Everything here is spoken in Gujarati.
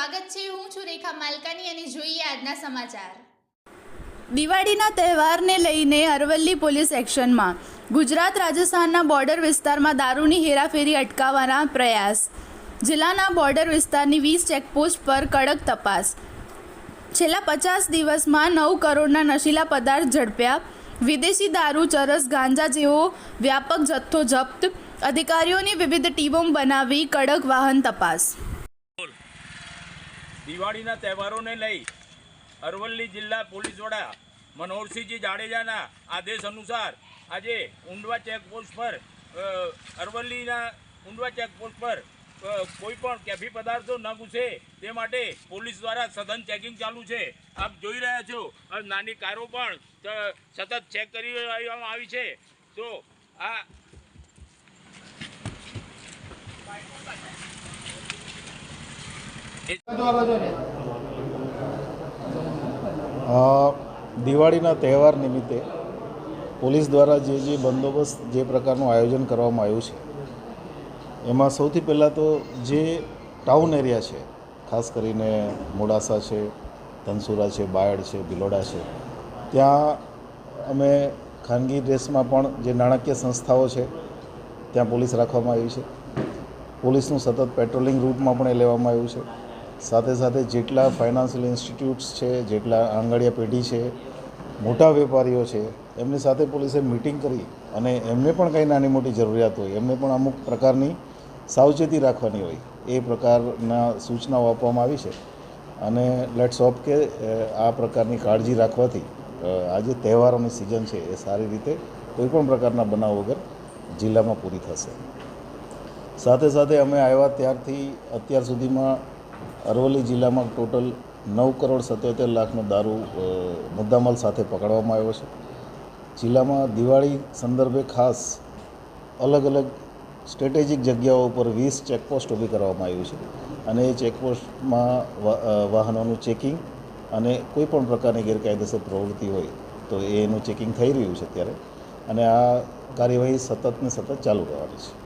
સ્વાગત છે. હું છું રેખા માલકાની અને જોઈએ આજના સમાચાર. દિવાળીના તહેવારને લઈને અરવલ્લી પોલીસ એક્શનમાં. ગુજરાત રાજસ્થાનના બોર્ડર વિસ્તારમાં દારૂની હેરાફેરી અટકાવવાના પ્રયાસ. જિલ્લાના બોર્ડર વિસ્તારની વીસ ચેકપોસ્ટ પર કડક તપાસ. છેલ્લા પચાસ દિવસમાં નવ કરોડના નશીલા પદાર્થ ઝડપ્યા. વિદેશી દારૂ, ચરસ, ગાંજા જેવો વ્યાપક જથ્થો જપ્ત. અધિકારીઓની વિવિધ ટીમો બનાવી કડક વાહન તપાસ. દિવાળીના તહેવારોને લઈ અરવલ્લી જિલ્લા પોલીસ વડા મનોહરસિંહજી જાડેજાના આદેશ અનુસાર આજે ઉંડવા ચેકપોસ્ટ પર અરવલ્લીના ઉંડવા ચેકપોસ્ટ પર કોઈપણ કોઈ પણ કેફી પદાર્થો ન ઘૂસે તે માટે પોલીસ દ્વારા સઘન ચેકિંગ ચાલુ છે. આપ જોઈ રહ્યા છો નાની કારો પણ સતત ચેક કરી આવી છે. તો આ દિવાળીના તહેવાર નિમિત્તે પોલીસ દ્વારા જે જે બંદોબસ્ત જે પ્રકારનું આયોજન કરવામાં આવ્યું છે, એમાં સૌથી પહેલાં તો જે ટાઉન એરિયા છે, ખાસ કરીને મોડાસા છે, ધનસુરા છે, બાયડ છે, ભિલોડા છે, ત્યાં અમે ખાનગી ડ્રેસમાં પણ જે નાણાકીય સંસ્થાઓ છે, ત્યાં પોલીસ રાખવામાં આવી છે. પોલીસનું સતત પેટ્રોલિંગ રૂટમાં પણ એ લેવામાં આવ્યું છે. સાથે સાથે જેટલા ફાઇનાન્શિયલ ઇન્સ્ટિટ્યૂટ્સ છે, જેટલા આંગળીયા પેઢી છે, મોટા વેપારીઓ છે, એમની સાથે પોલીસે મિટિંગ કરી અને એમને પણ કંઈ નાની મોટી જરૂરિયાત હોય, એમને પણ અમુક પ્રકારની સાવચેતી રાખવાની હોય, એ પ્રકારના સૂચનાઓ આપવામાં આવી છે. અને લેટ્સ હોપ કે આ પ્રકારની કાળજી રાખવાથી આ જે તહેવારોની સિઝન છે, એ સારી રીતે કોઈપણ પ્રકારના બનાવ વગર જિલ્લામાં પૂરી થશે. સાથે સાથે અમે આવ્યા ત્યારથી અત્યાર સુધીમાં અરવલ્લી જિલ્લામાં ટોટલ નવ કરોડ સત્યોતેર લાખનો દારૂ મુદ્દામાલ સાથે પકડવામાં આવ્યો છે. જિલ્લામાં દિવાળી સંદર્ભે ખાસ અલગ અલગ સ્ટ્રેટેજિક જગ્યાઓ ઉપર વીસ ચેકપોસ્ટ ઊભી કરવામાં આવ્યું છે અને એ ચેકપોસ્ટમાં વાહનોનું ચેકિંગ અને કોઈ પણ પ્રકારની ગેરકાયદેસર પ્રવૃત્તિ હોય તો એનું ચેકિંગ થઈ રહ્યું છે અત્યારે અને આ કાર્યવાહી સતત ને સતત ચાલુ રહેવાની છે.